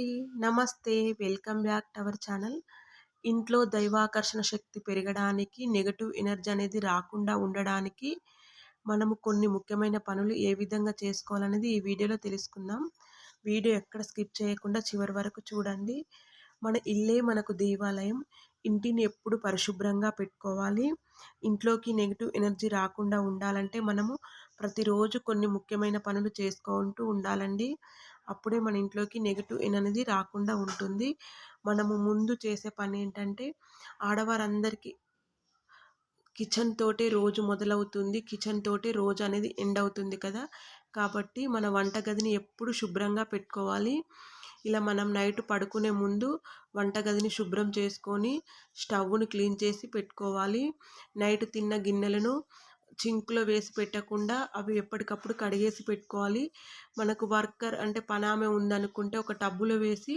అండి నమస్తే welcome back to our channel. ఇంట్లో దైవాకర్షణ శక్తి పెరగడానికి నెగటివ్ ఎనర్జీ అనేది రాకుండా ఉండడానికి మనము కొన్ని ముఖ్యమైన పనులు ఏ విధంగా చేసుకోవాలనేది ఈ వీడియోలో తెలుసుకుందాం. వీడియో ఎక్కడ స్కిప్ చేయకుండా చివరి వరకు చూడండి. మన ఇల్లే మనకు దేవాలయం. ఇంటిని ఎప్పుడు పరిశుభ్రంగా పెట్టుకోవాలి. ఇంట్లోకి నెగిటివ్ ఎనర్జీ రాకుండా ఉండాలంటే మనము ప్రతిరోజు కొన్ని ముఖ్యమైన పనులు చేసుకుంటూ ఉండాలండి. అప్పుడే మన ఇంట్లోకి నెగిటివ్ అనేది రాకుండా ఉంటుంది. మనము ముందు చేసే పని ఏంటంటే ఆడవారందరికీ కిచెన్ తోటే రోజు మొదలవుతుంది. కిచెన్ తోటే రోజు అనేది ఎండ్ అవుతుంది కదా! కాబట్టి మన వంటగదిని ఎప్పుడు శుభ్రంగా పెట్టుకోవాలి. ఇలా మనం నైట్ పడుకునే ముందు వంటగదిని శుభ్రం చేసుకొని స్టవ్ను క్లీన్ చేసి పెట్టుకోవాలి. నైట్ తిన్న గిన్నెలను జింక్లో వేసి పెట్టకుండా అవి ఎప్పటికప్పుడు కడిగేసి పెట్టుకోవాలి. మనకు వర్కర్ అంటే పనామె ఉందనుకుంటే ఒక టబ్బులో వేసి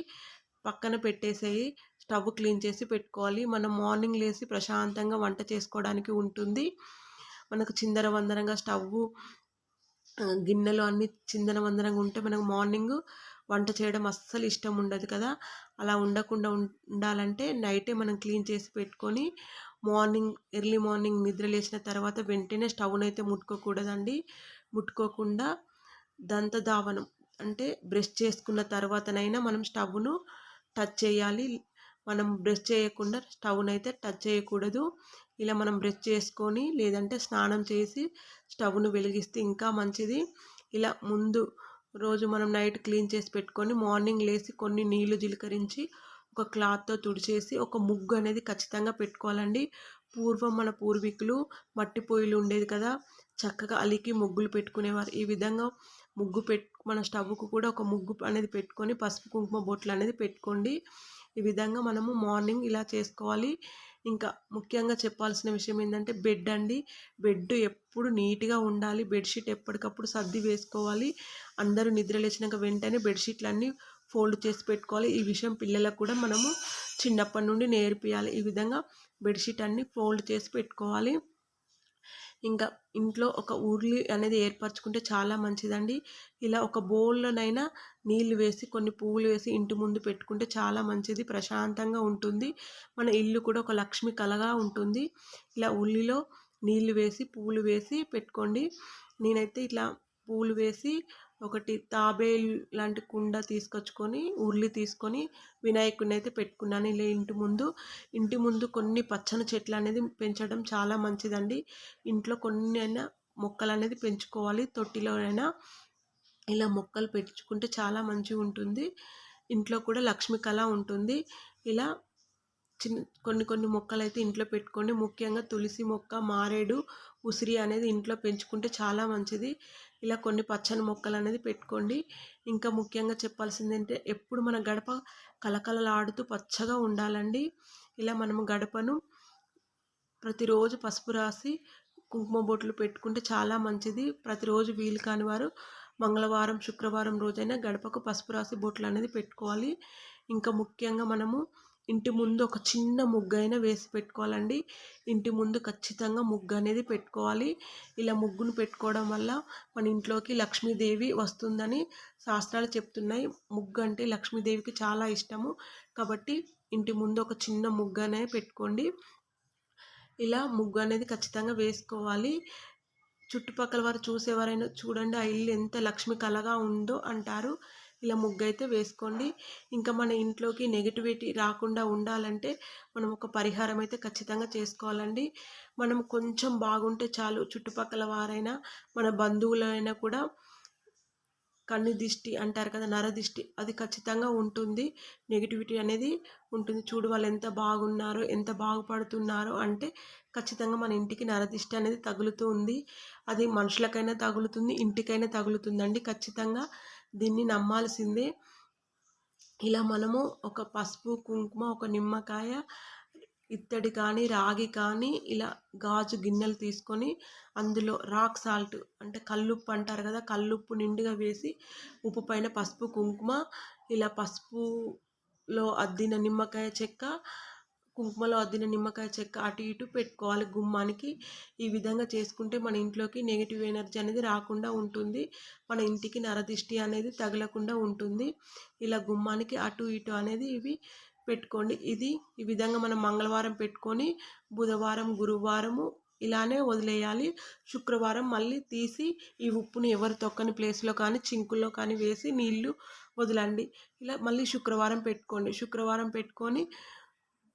పక్కన పెట్టేసేయి. స్టవ్ క్లీన్ చేసి పెట్టుకోవాలి. మనం మార్నింగ్ లేసి ప్రశాంతంగా వంట చేసుకోవడానికి ఉంటుంది. మనకు చిందర వందనంగా స్టవ్ గిన్నెలు అన్నీ చిందన వందనంగా ఉంటే మనకు మార్నింగ్ వంట చేయడం అస్సలు ఇష్టం ఉండదు కదా. అలా ఉండకుండా ఉండాలంటే నైటే మనం క్లీన్ చేసి పెట్టుకొని మార్నింగ్ ఎర్లీ మార్నింగ్ నిద్ర లేచిన తర్వాత వెంటనే స్టవ్ను అయితే ముట్టుకోకూడదండి. ముట్టుకోకుండా దంత దావనం అంటే బ్రష్ చేసుకున్న తర్వాతనైనా మనం స్టవ్ను టచ్ చేయాలి. మనం బ్రష్ చేయకుండా స్టవ్ను అయితే టచ్ చేయకూడదు. ఇలా మనం బ్రష్ చేసుకొని లేదంటే స్నానం చేసి స్టవ్ను వెలిగిస్తే ఇంకా మంచిది. ఇలా ముందు రోజు మనం నైట్ క్లీన్ చేసి పెట్టుకొని మార్నింగ్ లేచి కొన్ని నీళ్ళు జీలకరించి ఒక క్లాత్తో తుడిచేసి ఒక ముగ్గు అనేది ఖచ్చితంగా పెట్టుకోవాలండి. పూర్వం మన పూర్వీకులు మట్టి పొయ్యిలు ఉండేది కదా చక్కగా అలికి ముగ్గులు పెట్టుకునేవారు. ఈ విధంగా ముగ్గు పెట్ మన స్టవ్కు కూడా ఒక ముగ్గు అనేది పెట్టుకొని పసుపు కుంకుమ బొట్లు అనేది పెట్టుకోండి. ఈ విధంగా మనము మార్నింగ్ ఇలా చేసుకోవాలి. ఇంకా ముఖ్యంగా చెప్పాల్సిన విషయం ఏంటంటే బెడ్ అండి. బెడ్ ఎప్పుడు నీట్గా ఉండాలి. బెడ్షీట్ ఎప్పటికప్పుడు సర్ది వేసుకోవాలి. అందరూ నిద్ర లేచినాక వెంటనే బెడ్షీట్లన్నీ ఫోల్డ్ చేసి పెట్టుకోవాలి. ఈ విషయం పిల్లలకు కూడా మనము చిన్నప్పటి నుండి నేర్పియాలి. ఈ విధంగా బెడ్షీట్ అన్నీ ఫోల్డ్ చేసి పెట్టుకోవాలి. ఇంకా ఇంట్లో ఒక ఊర్లి అనేది ఏర్పరచుకుంటే చాలా మంచిదండి. ఇలా ఒక బౌల్లోనైనా నీళ్ళు వేసి కొన్ని పువ్వులు వేసి ఇంటి ముందు పెట్టుకుంటే చాలా మంచిది. ప్రశాంతంగా ఉంటుంది. మన ఇల్లు కూడా ఒక లక్ష్మి కలగా ఉంటుంది. ఇలా ఉల్లిలో నీళ్ళు వేసి పువ్వులు వేసి పెట్టుకోండి. నేనైతే ఇట్లా పూలు వేసి ఒకటి తాబేలు లాంటి కుండ తీసుకొచ్చుకొని ఉర్లి తీసుకొని వినాయకుడిని అయితే పెట్టుకున్నాను. ఇలా ఇంటి ముందు ఇంటి ముందు కొన్ని పచ్చని చెట్లు అనేది పెంచడం చాలా మంచిదండి. ఇంట్లో కొన్ని అయినా మొక్కలు అనేది పెంచుకోవాలి. తొట్టిలోనైనా ఇలా మొక్కలు పెంచుకుంటే చాలా మంచిగా ఉంటుంది. ఇంట్లో కూడా లక్ష్మి కళ ఉంటుంది. ఇలా చిన్న కొన్ని కొన్ని మొక్కలు అయితే ఇంట్లో పెట్టుకోండి ముఖ్యంగా తులసి మొక్క మారేడు ఉసిరి అనేది ఇంట్లో పెంచుకుంటే చాలా మంచిది. ఇలా కొన్ని పచ్చని మొక్కలు అనేది పెట్టుకోండి. ఇంకా ముఖ్యంగా చెప్పాల్సింది ఏంటంటే ఎప్పుడు మన గడప కలకలలాడుతూ పచ్చగా ఉండాలండి. ఇలా మనము గడపను ప్రతిరోజు పసుపు రాసి కుంకుమ బొట్లు పెట్టుకుంటే చాలా మంచిది. ప్రతిరోజు వీలు కాని వారు మంగళవారం శుక్రవారం రోజైనా గడపకు పసుపు రాసి బొట్లు అనేది పెట్టుకోవాలి. ఇంకా ముఖ్యంగా మనము ఇంటి ముందు ఒక చిన్న ముగ్గు అయినా వేసి పెట్టుకోవాలండి. ఇంటి ముందు ఖచ్చితంగా ముగ్గు అనేది పెట్టుకోవాలి. ఇలా ముగ్గును పెట్టుకోవడం వల్ల మన ఇంట్లోకి లక్ష్మీదేవి వస్తుందని శాస్త్రాలు చెప్తున్నాయి. ముగ్గు అంటే లక్ష్మీదేవికి చాలా ఇష్టము. కాబట్టి ఇంటి ముందు ఒక చిన్న ముగ్గు అనేది పెట్టుకోండి. ఇలా ముగ్గు అనేది ఖచ్చితంగా వేసుకోవాలి. చుట్టుపక్కల వారు చూసేవారైనా చూడండి ఆ ఇల్లు ఎంత లక్ష్మి కలగా ఉందో అంటారు. ఇలా ముగ్గు అయితే వేసుకోండి. ఇంకా మన ఇంట్లోకి నెగిటివిటీ రాకుండా ఉండాలంటే మనం ఒక పరిహారం అయితే ఖచ్చితంగా చేసుకోవాలండి. మనం కొంచెం బాగుంటే చాలు చుట్టుపక్కల వారైనా మన బంధువులైనా కూడా కన్ను దిష్టి అంటారు కదా నరదిష్టి అది ఖచ్చితంగా ఉంటుంది. నెగిటివిటీ అనేది ఉంటుంది. చూడు వాళ్ళు ఎంత బాగున్నారో ఎంత బాగుపడుతున్నారో అంటే ఖచ్చితంగా మన ఇంటికి నరదిష్టి అనేది తగులుతూ ఉంది. అది మనుషులకైనా తగులుతుంది ఇంటికైనా తగులుతుందండి ఖచ్చితంగా. దీన్ని నమ్మాల్సిందే. ఇలా మనము ఒక పసుపు కుంకుమ ఒక నిమ్మకాయ ఇత్తడి కానీ రాగి కానీ ఇలా గాజు గిన్నెలు తీసుకొని అందులో రాక్ సాల్ట్ అంటే కల్లుప్పు అంటారు కదా కల్లుప్పు నిండుగా వేసి ఉప్పు పైన పసుపు కుంకుమ ఇలా పసుపులో అద్దిన నిమ్మకాయ చెక్క కుంకుమలో అద్దిన నిమ్మకాయ చెక్క అటు ఇటు పెట్టుకోవాలి. గుమ్మానికి ఈ విధంగా చేసుకుంటే మన ఇంట్లోకి నెగిటివ్ ఎనర్జీ అనేది రాకుండా ఉంటుంది. మన ఇంటికి నరదిష్టి అనేది తగలకుండా ఉంటుంది. ఇలా గుమ్మానికి అటు ఇటు అనేది ఇవి పెట్టుకోండి. ఇది ఈ విధంగా మనం మంగళవారం పెట్టుకొని బుధవారం గురువారము ఇలానే వదిలేయాలి. శుక్రవారం మళ్ళీ తీసి ఈ ఉప్పుని ఎవరు తొక్కని ప్లేస్లో కానీ చింకుల్లో కానీ వేసి నీళ్ళు వదలండి. ఇలా మళ్ళీ శుక్రవారం పెట్టుకోండి. శుక్రవారం పెట్టుకొని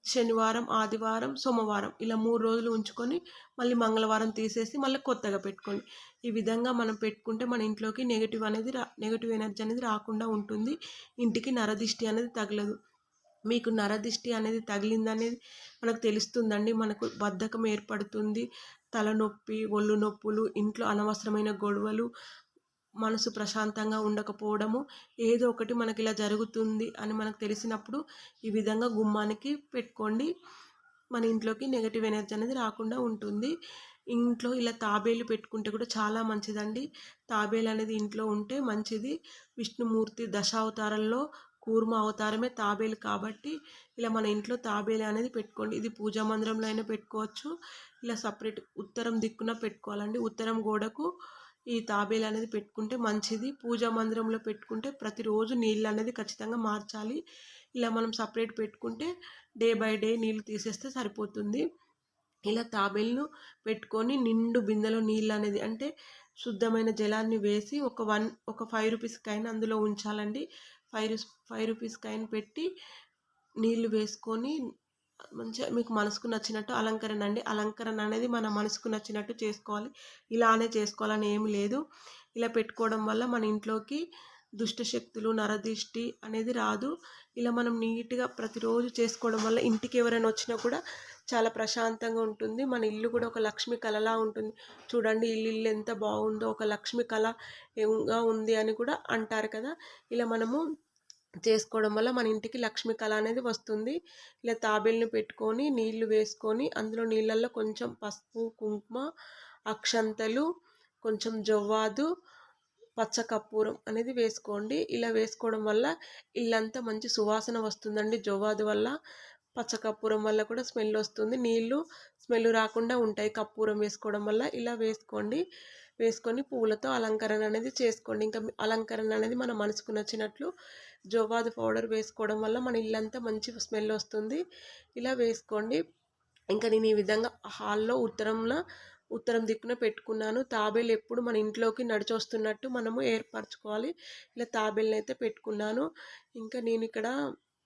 శనివారం ఆదివారం సోమవారం ఇలా మూడు రోజులు ఉంచుకొని మళ్ళీ మంగళవారం తీసేసి మళ్ళీ కొత్తగా పెట్టుకోండి. ఈ విధంగా మనం పెట్టుకుంటే మన ఇంట్లోకి నెగిటివ్ అనేది రా నెగిటివ్ ఎనర్జీ అనేది రాకుండా ఉంటుంది. ఇంటికి నరదిష్టి అనేది తగలదు. మీకు నరదిష్టి అనేది తగిలిందనేది మనకు తెలుస్తుందండి. మనకు బద్ధకం ఏర్పడుతుంది. తలనొప్పి ఒళ్ళు నొప్పులు ఇంట్లో అనవసరమైన గొడవలు మనసు ప్రశాంతంగా ఉండకపోవడము ఏదో ఒకటి మనకి ఇలా జరుగుతుంది అని మనకు తెలిసినప్పుడు ఈ విధంగా గుమ్మానికి పెట్టుకోండి. మన ఇంట్లోకి నెగటివ్ ఎనర్జీ అనేది రాకుండా ఉంటుంది. ఇంట్లో ఇలా తాబేలు పెట్టుకుంటే కూడా చాలా మంచిదండి. తాబేలు అనేది ఇంట్లో ఉంటే మంచిది. విష్ణుమూర్తి దశావతారంలో కూర్మ అవతారమే తాబేలు కాబట్టి ఇలా మన ఇంట్లో తాబేలు అనేది పెట్టుకోండి. ఇది పూజా మందిరంలో అయినా పెట్టుకోవచ్చు. ఇలా సపరేట్ ఉత్తరం దిక్కున పెట్టుకోవాలండి. ఉత్తరం గోడకు ఈ తాబేలు అనేది పెట్టుకుంటే మంచిది. పూజా మందిరంలో పెట్టుకుంటే ప్రతిరోజు నీళ్ళు అనేది ఖచ్చితంగా మార్చాలి. ఇలా మనం సపరేట్ పెట్టుకుంటే డే బై డే నీళ్ళు తీసేస్తే సరిపోతుంది. ఇలా తాబేలును పెట్టుకొని నిండు బిందెలో నీళ్ళు అనేది అంటే శుద్ధమైన జలాన్ని వేసి ఒక వన్ ఒక ఫైవ్ రూపీస్ అయినా అందులో ఉంచాలండి. ఫైవ్ ఫైవ్ రూపీస్ కాయిన్ పెట్టి నీళ్ళు వేసుకొని మంచిగా మీకు మనసుకు నచ్చినట్టు అలంకరణ అండి అలంకరణ అనేది మన మనసుకు నచ్చినట్టు చేసుకోవాలి. ఇలానే చేసుకోవాలని ఏమి లేదు. ఇలా పెట్టుకోవడం వల్ల మన ఇంట్లోకి దుష్టశక్తులు నరదిష్టి అనేది రాదు. ఇలా మనం నీట్గా ప్రతిరోజు చేసుకోవడం వల్ల ఇంటికి ఎవరైనా వచ్చినా కూడా చాలా ప్రశాంతంగా ఉంటుంది. మన ఇల్లు కూడా ఒక లక్ష్మి కళలా ఉంటుంది. చూడండి ఇల్లు ఇల్లు ఎంత బాగుందో ఒక లక్ష్మి కళ ఏగా ఉంది అని కూడా అంటారు కదా. ఇలా మనము చేసుకోవడం వల్ల మన ఇంటికి లక్ష్మి కళ అనేది వస్తుంది. ఇలా తాబేళ్ళని పెట్టుకొని నీళ్ళు వేసుకొని అందులో నీళ్ళల్లో కొంచెం పసుపు కుంకుమ అక్షంతలు కొంచెం జవ్వాదు పచ్చకర్పూరం అనేది వేసుకోండి. ఇలా వేసుకోవడం వల్ల ఇల్లంతా మంచి సువాసన వస్తుందండి. జవ్వాదు వల్ల పచ్చకర్పూరం వల్ల కూడా స్మెల్ వస్తుంది. నీళ్ళు స్మెల్ రాకుండా ఉంటాయి కర్పూరం వేసుకోవడం వల్ల. ఇలా వేసుకోండి. వేసుకొని పూలతో అలంకరణ అనేది చేసుకోండి. ఇంకా అలంకరణ అనేది మన మనసుకు నచ్చినట్లు జోవాది పౌడర్ వేసుకోవడం వల్ల మన ఇల్లంతా మంచి స్మెల్ వస్తుంది. ఇలా వేసుకోండి. ఇంకా నేను ఈ విధంగా హాల్లో ఉత్తరంలో ఉత్తరం దిక్కున పెట్టుకున్నాను. తాబేలు ఎప్పుడు మన ఇంట్లోకి నడిచొస్తున్నట్టు మనము ఏర్పరచుకోవాలి. ఇలా తాబేలను అయితే పెట్టుకున్నాను. ఇంకా నేను ఇక్కడ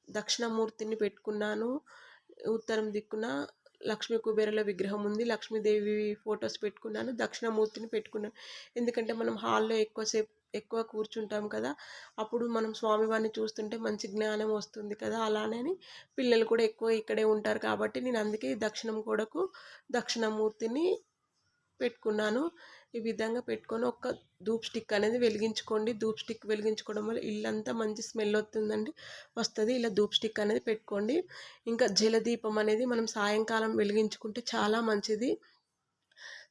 దక్షిణమూర్తిని పెట్టుకున్నాను. ఉత్తరం దిక్కున లక్ష్మీ కుబేరుల విగ్రహం ఉంది. లక్ష్మీదేవి ఫొటోస్ పెట్టుకున్నాను. దక్షిణమూర్తిని పెట్టుకున్నాను. ఎందుకంటే మనం హాల్లో ఎక్కువసేపు ఎక్కువ కూర్చుంటాం కదా అప్పుడు మనం స్వామివారిని చూస్తుంటే మంచి జ్ఞానం వస్తుంది కదా అలానే పిల్లలు కూడా ఎక్కువ ఇక్కడే ఉంటారు కాబట్టి నేను అందుకే దక్షిణం కూడకు దక్షిణమూర్తిని పెట్టుకున్నాను. ఈ విధంగా పెట్టుకొని ఒక ధూప్ స్టిక్ అనేది వెలిగించుకోండి. ధూప్ స్టిక్ వెలిగించుకోవడం వల్ల ఇల్లంతా మంచి స్మెల్ వస్తుందండి. వస్తుంది. ఇలా ధూప్ స్టిక్ అనేది పెట్టుకోండి. ఇంకా జలదీపం అనేది మనం సాయంకాలం వెలిగించుకుంటే చాలా మంచిది.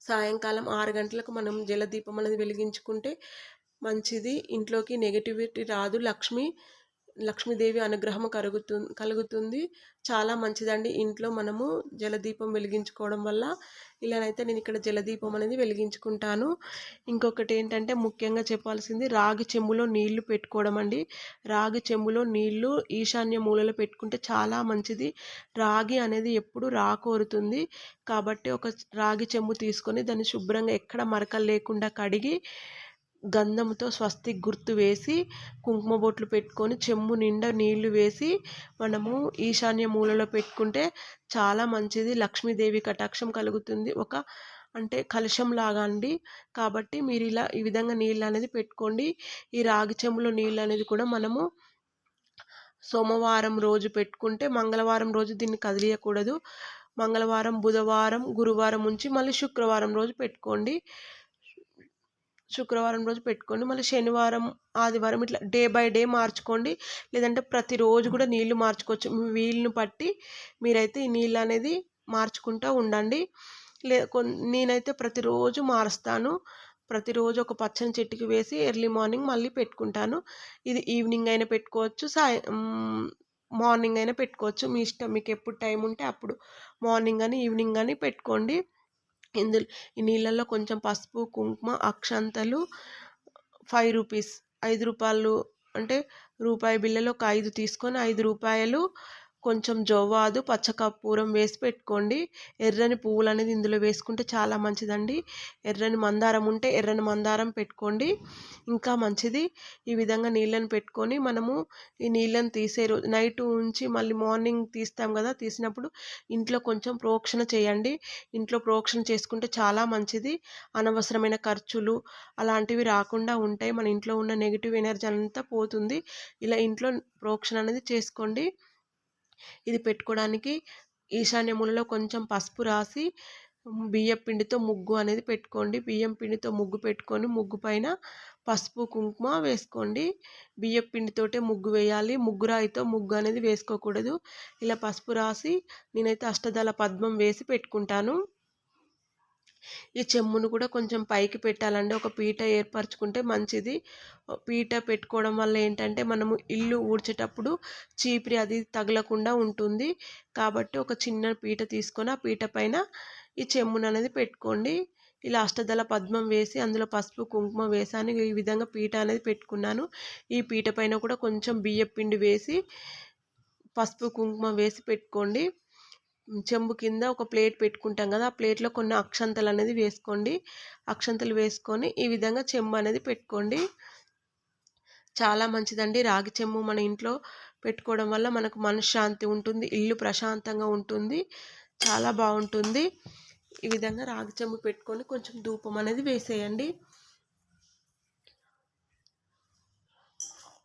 సాయంకాలం ఆరు గంటలకు మనం జలదీపం అనేది వెలిగించుకుంటే మంచిది. ఇంట్లోకి నెగిటివిటీ రాదు. లక్ష్మి లక్ష్మీదేవి అనుగ్రహం కలుగుతు కలుగుతుంది. చాలా మంచిదండి. ఇంట్లో మనము జలదీపం వెలిగించుకోవడం వల్ల ఇలానైతే నేను ఇక్కడ జలదీపం అనేది వెలిగించుకుంటాను. ఇంకొకటి ఏంటంటే ముఖ్యంగా చెప్పాల్సింది రాగి చెంబులో నీళ్ళు పెట్టుకోవడం అండి. రాగి చెంబులో నీళ్ళు ఈశాన్య మూలలో పెట్టుకుంటే చాలా మంచిది. రాగి అనేది ఎప్పుడు రాకోరుతుంది. కాబట్టి ఒక రాగి చెంబు తీసుకొని దాన్ని శుభ్రంగా ఎక్కడ మరకలు లేకుండా కడిగి గంధంతో స్వస్తి గుర్తు వేసి కుంకుమ బొట్లు పెట్టుకొని చెంబు నిండా నీళ్ళు వేసి మనము ఈశాన్య మూలలో పెట్టుకుంటే చాలా మంచిది. లక్ష్మీదేవి కటాక్షం కలుగుతుంది. ఒక అంటే కలుషం లాగా అండి. కాబట్టి మీరు ఇలా ఈ విధంగా నీళ్ళు అనేది పెట్టుకోండి. ఈ రాగి చెంబులో నీళ్ళు అనేది కూడా మనము సోమవారం రోజు పెట్టుకుంటే మంగళవారం రోజు దీన్ని కదిలియకూడదు. మంగళవారం బుధవారం గురువారం ఉంచి మళ్ళీ శుక్రవారం రోజు పెట్టుకోండి. శుక్రవారం రోజు పెట్టుకోండి. మళ్ళీ శనివారం ఆదివారం ఇట్లా డే బై డే మార్చుకోండి. లేదంటే ప్రతిరోజు కూడా నీళ్ళు మార్చుకోవచ్చు. మీ పట్టి బట్టి మీరైతే ఈ నీళ్ళు అనేది మార్చుకుంటూ ఉండండి. లే నేనైతే ప్రతిరోజు మారుస్తాను. ప్రతిరోజు ఒక పచ్చని చెట్టుకి వేసి ఎర్లీ మార్నింగ్ మళ్ళీ పెట్టుకుంటాను. ఇది ఈవినింగ్ అయినా పెట్టుకోవచ్చు సాయ మార్నింగ్ అయినా పెట్టుకోవచ్చు. మీ ఇష్టం మీకు ఎప్పుడు టైం ఉంటే అప్పుడు మార్నింగ్ కానీ ఈవినింగ్ కానీ పెట్టుకోండి. ఇందులో ఈ నీళ్ళల్లో కొంచెం పసుపు కుంకుమ అక్షంతలు ఫైవ్ రూపీస్. ఐదు రూపాయలు అంటే రూపాయి బిళ్ళలో ఒక ఐదు తీసుకొని ఐదు రూపాయలు కొంచెం జవ్వాదు పచ్చకర్పూరం వేసి పెట్టుకోండి. ఎర్రని పువ్వులు అనేది ఇందులో వేసుకుంటే చాలా మంచిదండి. ఎర్రని మందారం ఉంటే ఎర్రని మందారం పెట్టుకోండి. ఇంకా మంచిది ఈ విధంగా నీళ్ళని పెట్టుకొని మనము ఈ నీళ్ళని తీసే రోజు నైట్ ఉంచి మళ్ళీ మార్నింగ్ తీస్తాం కదా తీసినప్పుడు ఇంట్లో కొంచెం ప్రోక్షణ చేయండి. ఇంట్లో ప్రోక్షణ చేసుకుంటే చాలా మంచిది. అనవసరమైన ఖర్చులు అలాంటివి రాకుండా ఉంటాయి. మన ఇంట్లో ఉన్న నెగిటివ్ ఎనర్జీ అంతా పోతుంది. ఇలా ఇంట్లో ప్రోక్షణ అనేది చేసుకోండి. ఇది పెట్టుకోవడానికి ఈశాన్య మూలలో కొంచెం పసుపు రాసి బియ్యం పిండితో ముగ్గు అనేది పెట్టుకోండి. బియ్యం పిండితో ముగ్గు పెట్టుకొని ముగ్గు పైన పసుపు కుంకుమ వేసుకోండి. బియ్యం పిండితోటే ముగ్గు వేయాలి. ముగ్గు రాయితో ముగ్గు అనేది వేసుకోకూడదు. ఇలా పసుపు రాసి నేనైతే అష్టదళ పద్మం వేసి పెట్టుకుంటాను. ఈ చెమ్మును కూడా కొంచెం పైకి పెట్టాలండి. ఒక పీట ఏర్పరచుకుంటే మంచిది. పీట పెట్టుకోవడం వల్ల ఏంటంటే మనము ఇల్లు ఊడ్చేటప్పుడు చీపిరి అది తగలకుండా ఉంటుంది. కాబట్టి ఒక చిన్న పీట తీసుకొని ఆ పీట పైన ఈ చెమ్మును అనేది పెట్టుకోండి. ఇలా అష్టదళ పద్మం వేసి అందులో పసుపు కుంకుమ వేసాను. ఈ విధంగా పీట అనేది పెట్టుకున్నాను. ఈ పీట పైన కూడా కొంచెం బియ్య పిండి వేసి పసుపు కుంకుమ వేసి పెట్టుకోండి. చెంబు కింద ఒక ప్లేట్ పెట్టుకుంటాం కదా ఆ ప్లేట్లో కొన్ని అక్షంతలు అనేది వేసుకోండి. అక్షంతలు వేసుకొని ఈ విధంగా చెంబు అనేది పెట్టుకోండి. చాలా మంచిదండి. రాగి చెంబు మన ఇంట్లో పెట్టుకోవడం వల్ల మనకు మనశ్శాంతి ఉంటుంది ఇల్లు ప్రశాంతంగా ఉంటుంది చాలా బాగుంటుంది. ఈ విధంగా రాగి చెంబు పెట్టుకొని కొంచెం ధూపం అనేది వేసేయండి.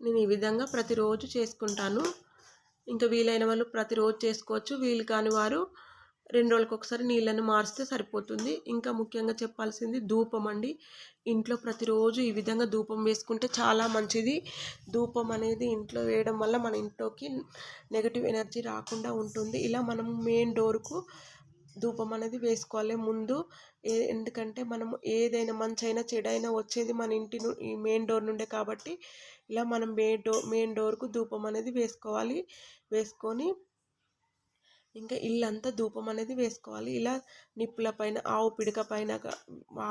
నేను ఈ విధంగా ప్రతిరోజు చేసుకుంటాను. ఇంకా వీలైన వాళ్ళు ప్రతిరోజు చేసుకోవచ్చు. వీలు కాని వారు రెండు రోజులకు ఒకసారి నీళ్ళను మారిస్తే సరిపోతుంది. ఇంకా ముఖ్యంగా చెప్పాల్సింది ధూపం అండి. ఇంట్లో ప్రతిరోజు ఈ విధంగా ధూపం వేసుకుంటే చాలా మంచిది. ధూపం అనేది ఇంట్లో వేయడం వల్ల మన ఇంట్లోకి నెగటివ్ ఎనర్జీ రాకుండా ఉంటుంది. ఇలా మనం మెయిన్ డోర్కు ధూపం అనేది వేసుకోవాలి. ముందు ఎందుకంటే మనం ఏదైనా మంచైనా చెడైనా వచ్చేది మన ఇంటి ఈ మెయిన్ డోర్ నుండే కాబట్టి ఇలా మనం మెయిన్ డోర్ మెయిన్ డోర్కు ధూపం అనేది వేసుకోవాలి. వేసుకొని ఇంకా ఇల్లంతా ధూపం అనేది వేసుకోవాలి. ఇలా నిప్పుల పైన ఆవు పిడక పైన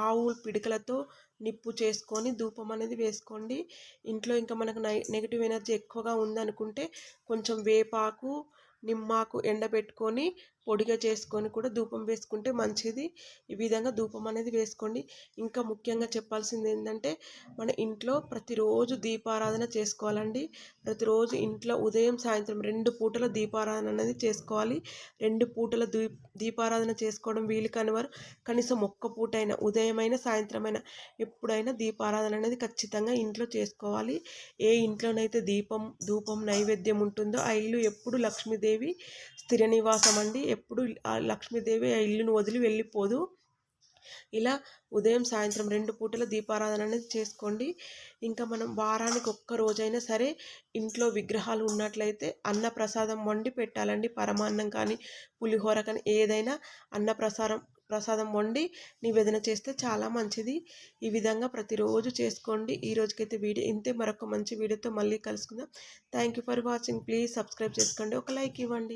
ఆవు పిడకలతో నిప్పు చేసుకొని ధూపం అనేది వేసుకోండి. ఇంట్లో ఇంకా మనకు నెగిటివ్ ఎనర్జీ ఎక్కువగా ఉందనుకుంటే కొంచెం వేపాకు నిమ్మాకు ఎండబెట్టుకొని పొడిగా చేసుకొని కూడా ధూపం వేసుకుంటే మంచిది. ఈ విధంగా ధూపం అనేది వేసుకోండి. ఇంకా ముఖ్యంగా చెప్పాల్సింది ఏంటంటే మన ఇంట్లో ప్రతిరోజు దీపారాధన చేసుకోవాలండి. ప్రతిరోజు ఇంట్లో ఉదయం సాయంత్రం రెండు పూటల దీపారాధన అనేది చేసుకోవాలి. రెండు పూటల దీపారాధన చేసుకోవడం వీలు కాని వారు కనీసం ఒక్క పూటైనా ఉదయమైనా సాయంత్రమైనా ఎప్పుడైనా దీపారాధన అనేది ఖచ్చితంగా ఇంట్లో చేసుకోవాలి. ఏ ఇంట్లోనైతే దీపం ధూపం నైవేద్యం ఉంటుందో ఆ ఇల్లు ఎప్పుడు లక్ష్మీదేవి స్థిర నివాసం అండి ఎప్పుడు ఆ లక్ష్మీదేవి ఆ ఇల్లును వదిలి వెళ్ళిపోదు. ఇలా ఉదయం సాయంత్రం రెండు పూటల దీపారాధన అనేది చేసుకోండి. ఇంకా మనం వారానికి ఒక్క రోజైనా సరే ఇంట్లో విగ్రహాలు ఉన్నట్లయితే అన్న ప్రసాదం వండి పెట్టాలండి. పరమాన్నం కానీ పులిహోర కానీ ఏదైనా అన్న ప్రసాదం ప్రసాదం వండి నివేదన చేస్తే చాలా మంచిది. ఈ విధంగా ప్రతిరోజు చేసుకోండి. ఈ రోజుకైతే వీడియో ఇంతే మరొక మంచి వీడియోతో మళ్ళీ కలుసుకుందాం. Thank you for watching please subscribe చేసుకోండి. ఒక లైక్ ఇవ్వండి.